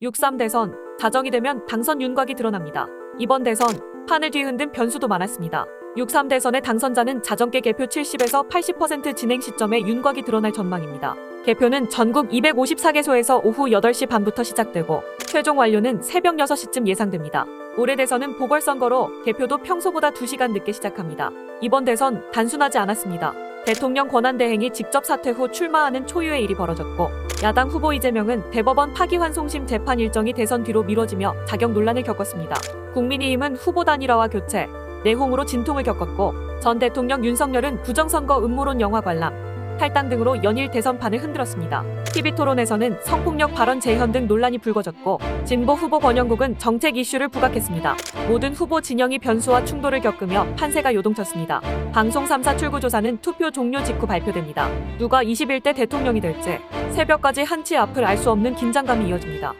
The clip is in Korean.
6.3 대선, 자정이 되면 당선 윤곽이 드러납니다. 이번 대선, 판을 뒤흔든 변수도 많았습니다. 6.3 대선의 당선자는 자정계 개표 70에서 80% 진행 시점에 윤곽이 드러날 전망입니다. 개표는 전국 254개소에서 오후 8시 반부터 시작되고 최종 완료는 새벽 6시쯤 예상됩니다. 올해 대선은 보궐선거로 개표도 평소보다 2시간 늦게 시작합니다. 이번 대선 단순하지 않았습니다. 대통령 권한대행이 직접 사퇴 후 출마하는 초유의 일이 벌어졌고 야당 후보 이재명은 대법원 파기환송심 재판 일정이 대선 뒤로 미뤄지며 자격 논란을 겪었습니다. 국민의힘은 후보 단일화와 교체, 내홍으로 진통을 겪었고 전 대통령 윤석열은 부정선거 음모론 영화 관람, 탈당 등으로 연일 대선판을 흔들었습니다. TV토론에서는 성폭력 발언 재현 등 논란이 불거졌고 진보 후보 권영국은 정책 이슈를 부각했습니다. 모든 후보 진영이 변수와 충돌을 겪으며 판세가 요동쳤습니다. 방송 3사 출구조사는 투표 종료 직후 발표됩니다. 누가 21대 대통령이 될지 새벽까지 한치 앞을 알 수 없는 긴장감이 이어집니다.